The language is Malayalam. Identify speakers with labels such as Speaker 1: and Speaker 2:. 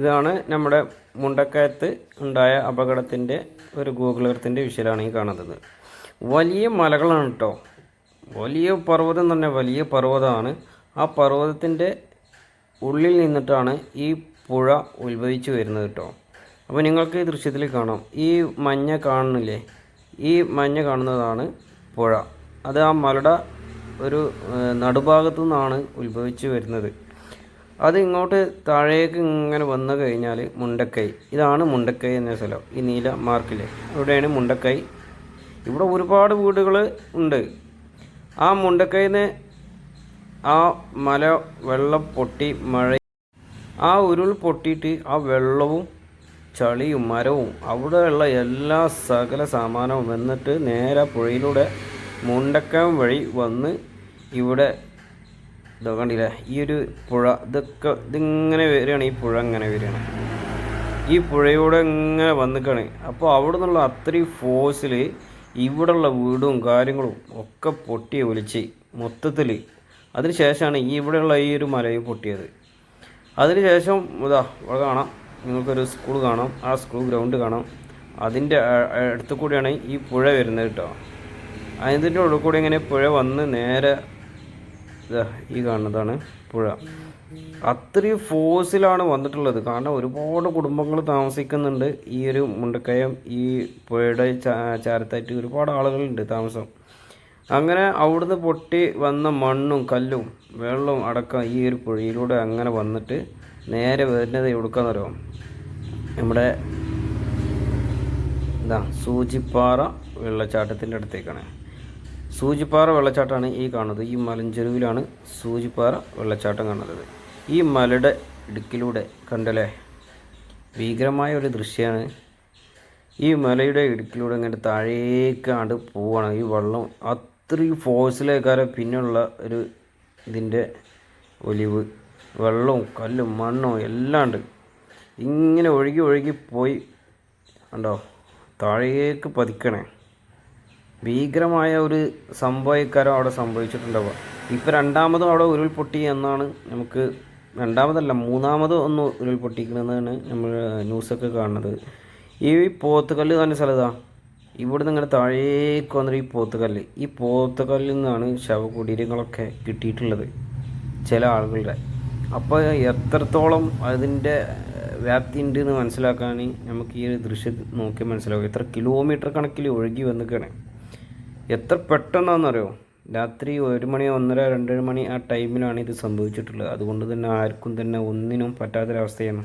Speaker 1: ഇതാണ് നമ്മുടെ മുണ്ടക്കയത്ത് ഉണ്ടായ അപകടത്തിന്റെ ഒരു ഗൂഗിൾ എർത്തിന്റെ വിഷയമാണ് ഈ കാണുന്നത്. വലിയ മലകളാണ് കേട്ടോ. വലിയ പർവതം തന്നെ വലിയ പർവതമാണ്. ആ പർവതത്തിന്റെ ഉള്ളിൽ നിന്നിട്ടാണ് ഈ പുഴ ഉത്ഭവിച്ചു വരുന്നത് കേട്ടോ. അപ്പോൾ നിങ്ങൾക്ക് ഈ ദൃശ്യത്തിൽ കാണാം. ഈ മഞ്ഞ കാണുന്നില്ലേ ഈ മഞ്ഞ കാണുന്നതാണ് പുഴ. അത് ആ മലയുടെ ഒരു നടുഭാഗത്തു നിന്നാണ് ഉത്ഭവിച്ചു വരുന്നത്. അത് ഇങ്ങോട്ട് താഴേക്ക് ഇങ്ങനെ വന്നു കഴിഞ്ഞാൽ മുണ്ടക്കൈ. ഇതാണ് മുണ്ടക്കൈ എന്ന സ്ഥലം ഈ നീല മാർക്കിൽ ഇവിടെയാണ് മുണ്ടക്കൈ. ഇവിടെ ഒരുപാട് വീടുകൾ ഉണ്ട്. ആ മുണ്ടക്കൈന്ന് ആ മല വെള്ളം പൊട്ടി മഴ ആ ഉരുൾ പൊട്ടിയിട്ട് ആ വെള്ളവും ചളിയും മരവും അവിടെയുള്ള എല്ലാ സകല സാമാനവും വന്നിട്ട് നേരെ പുഴയിലൂടെ മുണ്ടക്കം വഴി വന്ന് ഇവിടെ ഇതൊക്കെ കണ്ടില്ലേ? ഈ ഒരു പുഴ ഇതൊക്കെ ഇതിങ്ങനെ വരികയാണ് ഈ പുഴ ഇങ്ങനെ വരികയാണ്. ഈ പുഴയൂടെ ഇങ്ങനെ വന്നിക്കാണ്. അപ്പോൾ അവിടെ നിന്നുള്ള അത്രയും ഫോഴ്സിൽ ഇവിടെയുള്ള വീടും കാര്യങ്ങളും ഒക്കെ പൊട്ടി ഒലിച്ച് മൊത്തത്തിൽ അതിന് ശേഷമാണ് ഈ ഇവിടെയുള്ള ഈ ഒരു മലയും പൊട്ടിയത്. അതിന് ശേഷം ഇതാ ഇവിടെ കാണാം. നിങ്ങൾക്കൊരു സ്കൂൾ കാണാം. ആ സ്കൂൾ ഗ്രൗണ്ട് കാണാം. അതിന്റെ അടുത്ത് കൂടിയാണ് ഈ പുഴ വരുന്നത് കേട്ടോ. അതിന്റെ ഉള്ളിൽ കൂടി ഇങ്ങനെ പുഴ വന്ന് നേരെ ഈ കാണുന്നതാണ് പുഴ. അത്രയും ഫോഴ്സിലാണ് വന്നിട്ടുള്ളത്. കാരണം ഒരുപാട് കുടുംബങ്ങൾ താമസിക്കുന്നുണ്ട് ഈ ഒരു മുണ്ടക്കയം ഈ പുഴയുടെ ചാരത്തായിട്ട് ഒരുപാട് ആളുകളുണ്ട് താമസം. അങ്ങനെ അവിടുന്ന് പൊട്ടി വന്ന മണ്ണും കല്ലും വെള്ളവും അടക്കം ഈ ഒരു പുഴയിലൂടെ അങ്ങനെ വന്നിട്ട് നേരെ വരുന്നത് എവിടുക്കാന്നറിയോ നമ്മുടെ എന്താ സൂചിപ്പാറ വെള്ളച്ചാട്ടത്തിന്റെ അടുത്തേക്കാണ്. സൂചിപ്പാറ വെള്ളച്ചാട്ടമാണ് ഈ കാണുന്നത്. ഈ മലഞ്ചെരുവിലാണ് സൂചിപ്പാറ വെള്ളച്ചാട്ടം കാണുന്നത്. ഈ മലയുടെ ഇടുക്കിലൂടെ കണ്ടല്ലേ? ഭീകരമായ ഒരു ദൃശ്യമാണ് ഈ മലയുടെ ഇടുക്കിലൂടെ ഇങ്ങനെ താഴേക്കാണ്ട് പോവാണ്. ഈ വെള്ളം അത്രയും ഫോഴ്സിലേക്കാരെ പിന്നുള്ള ഒരു ഇതിന്റെ ഒലിവ്. വെള്ളവും കല്ലും മണ്ണും എല്ലാം ഉണ്ട്. ഇങ്ങനെ ഒഴുകി ഒഴുകി പോയി ഉണ്ടോ താഴേക്ക് പതിക്കണേ. ഭീകരമായ ഒരു സംഭവക്കാരം അവിടെ സംഭവിച്ചിട്ടുണ്ടാവുക. ഇപ്പോൾ രണ്ടാമതും അവിടെ ഉരുൾപൊട്ടി എന്നാണ് നമുക്ക് രണ്ടാമതല്ല മൂന്നാമത് ഒന്ന് ഉരുൾപൊട്ടിക്കണമെന്നാണ് നമ്മൾ ന്യൂസൊക്കെ കാണുന്നത്. ഈ പോത്തുകല്ല് തന്നെ സ്ഥലതാ ഇവിടുന്ന് ഇങ്ങനെ താഴേക്ക് വന്നിട്ട് ഈ പോത്തുകല്ല്. ഈ പോത്തുകല്ലിൽ നിന്നാണ് ശവകുടീരങ്ങളൊക്കെ കിട്ടിയിട്ടുള്ളത് ചില ആളുകളുടെ. അപ്പോൾ എത്രത്തോളം അതിന്റെ വ്യാപ്തി ഉണ്ട് എന്ന് മനസ്സിലാക്കാൻ നമുക്ക് ഈ ഒരു ദൃശ്യം നോക്കി മനസ്സിലാവും എത്ര കിലോമീറ്റർ കണക്കിൽ ഒഴുകി വന്നിക്കാണ് എത്ര പെട്ടെന്നാണെന്നറിയോ രാത്രി ഒരു മണി ഒന്നര രണ്ടര മണി ആ ടൈമിലാണ് ഇത് സംഭവിച്ചിട്ടുള്ളത്. അതുകൊണ്ട് തന്നെ ആർക്കും തന്നെ ഒന്നിനും പറ്റാത്തൊരവസ്ഥയാണ്.